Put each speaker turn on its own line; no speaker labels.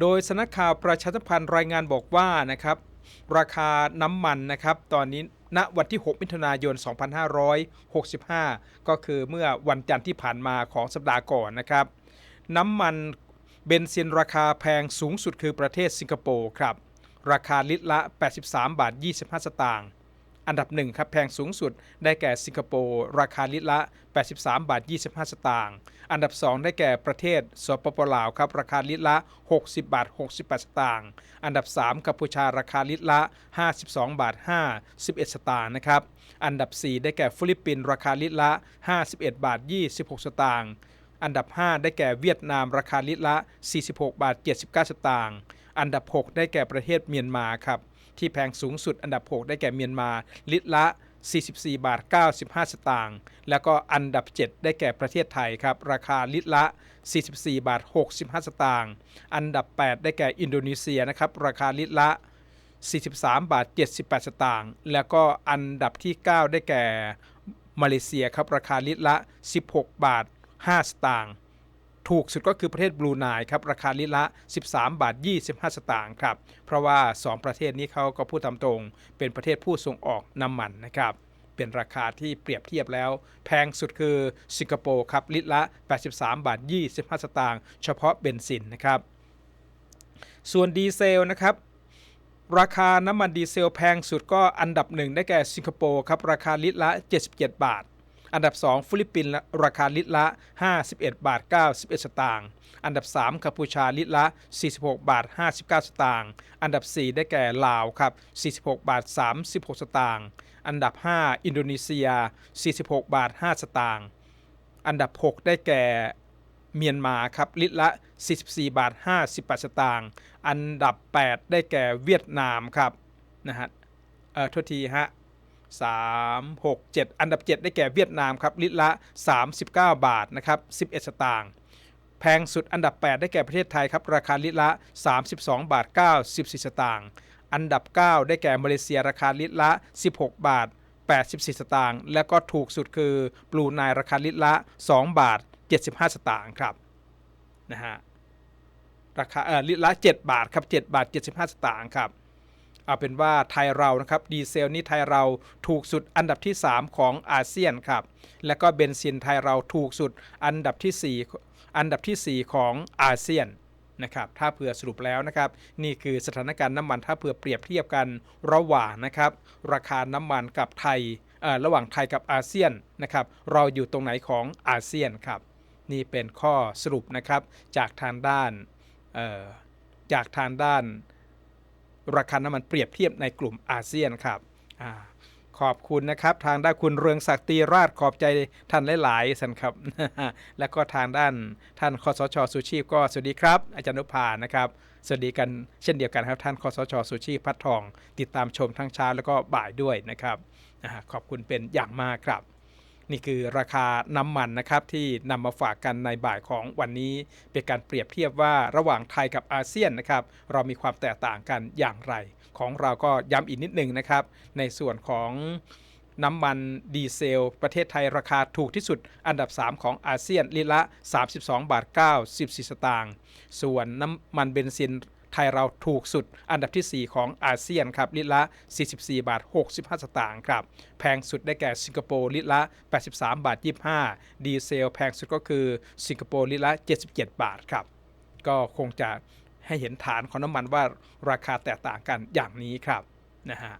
โดยสนักข่าวประชาสัมพันธ์รายงานบอกว่านะครับราคาน้ำมันนะครับตอนนี้ณวันที่ 6 มิถุนายน 2565 ก็คือเมื่อวันจันทร์ที่ผ่านมาของสัปดาห์ก่อนนะครับ น้ำมันเบนซินราคาแพงสูงสุดคือประเทศสิงคโปร์ครับ ราคาลิตรละ 83 บาท 25 สตางค์ อันดับหนึ่งครับแพงสูงสุดได้แก่สิงคโปร์ราคาลิตรละ 83 บาท 25 สตางค์ อันดับ 2 ได้แก่ประเทศสปปลาวครับราคาลิตรละ 60 บาท 68 สตางค์ อันดับ 3 กัมพูชาราคาลิตรละ 52 บาท 51 สตางค์นะครับ อันดับ 4 ได้แก่ฟิลิปปินส์ราคาลิตรละ 51 บาท 26 สตางค์ อันดับ 5 ได้แก่เวียดนามราคาลิตรละ 46 บาท 79 สตางค์ อันดับ 6 ได้แก่ประเทศเมียนมาครับ ที่แพงสูงสุดอันดับ 6 ได้แก่เมียนมา ลิตรละ 44 บาท 95 สตางค์ แล้วก็อันดับ 7 ได้แก่ประเทศไทยครับ ราคาลิตรละ 44 บาท 65 สตางค์ อันดับ 8 ได้แก่อินโดนีเซียนะครับ ราคาลิตรละ 43 บาท 78 สตางค์ แล้วก็อันดับที่ 9 ได้แก่มาเลเซียครับ ราคาลิตรละ 16 บาท 5 สตางค์ ถูกสุดก็คือประเทศบรูไนครับราคาลิตรละ 13 บาท 25 สตางค์ครับเพราะว่า 2 ประเทศนี้เขาก็พูดตามตรง เป็นประเทศผู้ส่งออกน้ำมันนะครับเป็นราคาที่เปรียบเทียบแล้ว แพงสุดคือสิงคโปร์ครับลิตรละ 83 บาท 25 สตางค์เฉพาะเบนซินนะครับส่วนดีเซลนะครับราคาน้ำมันดีเซลแพงสุดก็อันดับหนึ่งได้แก่สิงคโปร์ครับราคาลิตรละ 77 บาท อันดับ 2 ฟิลิปปินส์ราคาลิตรละ 51 บาท 91 สตางค์ อันดับ 3กัมพูชาลิตรละ 46 บาท 59 สตางค์ อันดับ 4 ได้แก่ลาวครับ 46 บาท 36 สตางค์ อันดับ 5 อินโดนีเซีย 46 บาท 5 สตางค์ อันดับ 6 ได้แก่เมียนมาครับลิตรละ 44 บาท 58 สตางค์ อันดับ 8 ได้แก่เวียดนามครับนะฮะ เอ่อ โทษทีฮะ 3 6 7 อันดับ 7 ได้แก่เวียดนามครับลิตรละ 39 บาทนะครับ11 สตางค์แพงสุดอันดับ 8 ได้แก่ประเทศไทยครับราคาลิตรละ 32 บาท 94 สตางค์อันดับ 9 ได้แก่มาเลเซียราคาลิตรละ 16 บาท 84 สตางค์และก็ถูกสุดคือบลูไนราคาลิตรละ 2 บาท 75 สตางค์ครับนะฮะราคาเออลิตรละ 7 บาทครับ 7 บาท 75 สตางค์ครับ เอาเป็นว่าไทยเรานะครับดีเซลนี่ไทยเราถูกสุดอันดับที่ 3 ของอาเซียนครับ และก็เบนซินไทยเราถูกสุดอันดับที่ 4 อันดับทีสี่ 4 ของอาเซียนนะครับถ้าเผื่อสรุปแล้วนะครับ นี่คือสถานการณ์น้ำมันถ้าเผื่อเปรียบเทียบกันระหว่างนะครับ ราคาน้ำมันกับไทยระหว่างไทยกับอาเซียนนะครับ เราอยู่ตรงไหนของอาเซียนครับ นี่เป็นข้อสรุปนะครับจากทางด้านจากทางด้าน ราคาน้ำมันเปรียบเทียบในกลุ่มอาเซียนครับอขอบคุณนะครับทางด้านคุณเรืองศักดิ์ตีราชขอบใจท่านหลายๆสันครับ แล้วก็ทางด้านท่านคอสชสุชีพก็สวัสดีครับ อาจารย์นุพานะครับสวัสดีกันเช่นเดียวกันครับท่านคอสชสุชีพพัดทอง ติดตามชมทั้งเช้าแล้วก็บ่ายด้วยนะครับอขอบคุณเป็นอย่างมากครับ นี่คือราคาน้ำมันนะครับที่นำมาฝากกันในบ่ายของวันนี้เป็นการเปรียบเทียบว่าระหว่างไทยกับอาเซียนนะครับเรามีความแตกต่างกันอย่างไร ของเราก็ย้ำอีกนิดหนึ่งนะครับในส่วนของน้ำมันดีเซล ประเทศไทยราคาถูกที่สุดอันดับ 3 ของอาเซียนลิละ 32 บาท 94 สตางค์ส่วนน้ำมันเบนซิน ไทยเราถูกสุดอันดับที่ 4 ของอาเซียนครับลิตรละ 44 บาท 65 สตางค์ครับแพงสุดได้แก่สิงคโปร์ลิตรละ 83 บาท 25 ดีเซลแพงสุดก็คือสิงคโปร์ลิตรละ 77 บาทครับก็คงจะให้เห็นฐานของน้ำมันว่าราคาแตกต่างกันอย่างนี้ครับนะฮะ